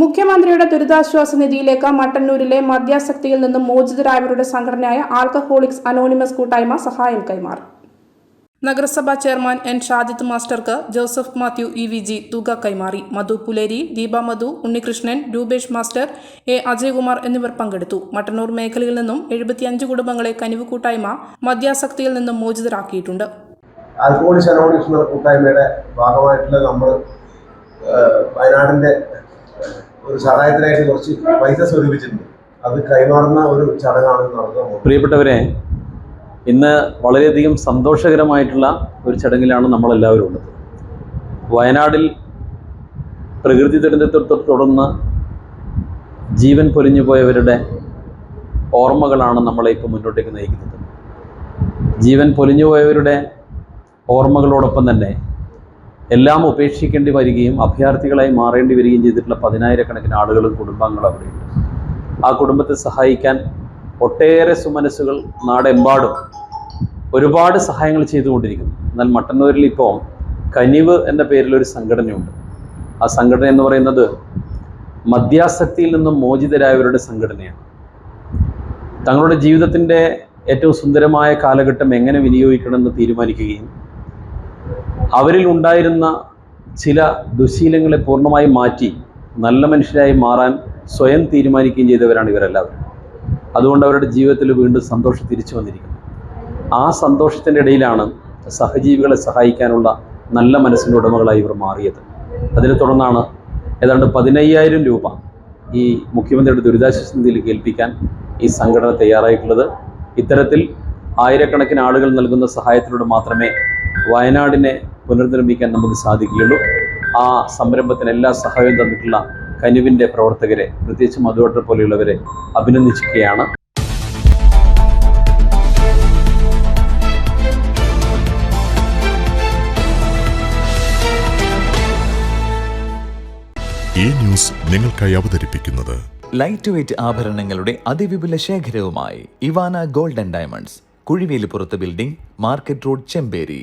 മുഖ്യമന്ത്രിയുടെ ദുരിതാശ്വാസ നിധിയിലേക്ക് മട്ടന്നൂരിലെ മദ്യാസക്തിയിൽ നിന്നും മോചിതരായവരുടെ സംഘടനയായ ആൽക്കഹോളിക്സ് അനോണിമസ് കൂട്ടായ്മ സഹായം കൈമാറി. നഗരസഭാ chairman N. Shajith മാസ്റ്റർക്ക് Joseph Mathew E. V. G. തുക കൈമാറി. Madhu Puleri Deepa Madhu Unnikrishnan Rupesh master A. Ajaykumar എന്നിവർ പങ്കെടുത്തു. മട്ടന്നൂർ മേഖലയിൽ നിന്നും എഴുപത്തിയഞ്ച് കുടുംബങ്ങളെ കനിവ് കൂട്ടായ്മ മദ്യാസക്തിയിൽ നിന്നും മോചിതരാക്കിയിട്ടുണ്ട്. ആൽക്കഹോളിക്സ് അനോണിമസ് കൂട്ടായ്മയുടെ ഭാഗമായിട്ടുള്ള നമ്മൾ വയനാടിന്റെ ഒരു സഹായത്തിനായിട്ട് കുറച്ച് പൈസ സ്വരൂപിച്ചിട്ടുണ്ട്. അത് കൈമാറുന്ന ഒരു ചടങ്ങാണ് നടക്കുന്നത് പ്രിയപ്പെട്ടവരെ ഇന്ന് വളരെയധികം സന്തോഷകരമായിട്ടുള്ള ഒരു ചടങ്ങിലാണ് നമ്മളെല്ലാവരും ഉള്ളത്. വയനാടിൽ പ്രകൃതി ദുരന്തത്തെ തുടർന്ന് ജീവൻ പൊലിഞ്ഞു പോയവരുടെ ഓർമ്മകളാണ് നമ്മളെ ഇപ്പോൾ മുന്നോട്ടേക്ക് നയിക്കുന്നത്. ജീവൻ പൊലിഞ്ഞു പോയവരുടെ ഓർമ്മകളോടൊപ്പം തന്നെ എല്ലാം ഉപേക്ഷിക്കേണ്ടി വരികയും അഭയാർത്ഥികളായി മാറേണ്ടി വരികയും ചെയ്തിട്ടുള്ള പതിനായിരക്കണക്കിന് ആളുകളും കുടുംബാംഗങ്ങളും അവിടെയുണ്ട്. ആ കുടുംബത്തെ സഹായിക്കാൻ ഒട്ടേറെ സുമനസ്സുകൾ നാടെമ്പാടും ഒരുപാട് സഹായങ്ങൾ ചെയ്തുകൊണ്ടിരിക്കുന്നു. എന്നാൽ മട്ടന്നൂരിൽ ഇപ്പോൾ കനിവ് എന്ന പേരിലൊരു സംഘടനയുണ്ട്. ആ സംഘടന എന്ന് പറയുന്നത് മദ്യാസക്തിയിൽ നിന്നും മോചിതരായവരുടെ സംഘടനയാണ്. തങ്ങളുടെ ജീവിതത്തിന്റെ ഏറ്റവും സുന്ദരമായ കാലഘട്ടം എങ്ങനെ വിനിയോഗിക്കണമെന്ന് തീരുമാനിക്കുകയും അവരിൽ ഉണ്ടായിരുന്ന ചില ദുശീലങ്ങളെ പൂർണമായും മാറ്റി നല്ല മനുഷ്യരായി മാറാൻ സ്വയം തീരുമാനിക്കുകയും ചെയ്തവരാണ് ഇവരെല്ലാവരും. അതുകൊണ്ട് അവരുടെ ജീവിതത്തിൽ വീണ്ടും സന്തോഷം തിരിച്ചു വന്നിരിക്കുന്നു. ആ സന്തോഷത്തിന്റെ ഇടയിലാണ് സഹജീവികളെ സഹായിക്കാനുള്ള നല്ല മനസ്സിന്റെ ഉടമകളായി ഇവർ മാറിയത്. അതിനെ തുടർന്നാണ് ഏതാണ്ട് പതിനയ്യായിരം രൂപ ഈ മുഖ്യമന്ത്രിയുടെ ദുരിതാശ്വാസ നിധിയിലേക്ക് ഏൽപ്പിക്കാൻ ഈ സംഘടന തയ്യാറായിട്ടുള്ളത്. ഇത്തരത്തിൽ ആയിരക്കണക്കിന് ആളുകൾ നൽകുന്ന സഹായത്തിലൂടെ മാത്രമേ വയനാടിനെ പുനർനിർമ്മിക്കാൻ നമുക്ക് സാധിക്കുകയുള്ളൂ. ആ സംരംഭത്തിന് എല്ലാ സഹായവും തന്നിട്ടുള്ള കനുവിന്റെ പ്രവർത്തകരെ പ്രത്യേകിച്ച് മധുവട്ടർ പോലെയുള്ളവരെ അഭിനന്ദിക്കുകയാണ് ഈ ന്യൂസ് നിങ്ങൾക്കായി അവതരിപ്പിക്കുന്നത് ലൈറ്റ് വെയ്റ്റ് ആഭരണങ്ങളുടെ അതിവിപുല ശേഖരവുമായി Ivana golden diamonds കുഴിവേലിപ്പുറത്ത് building market road Chemperi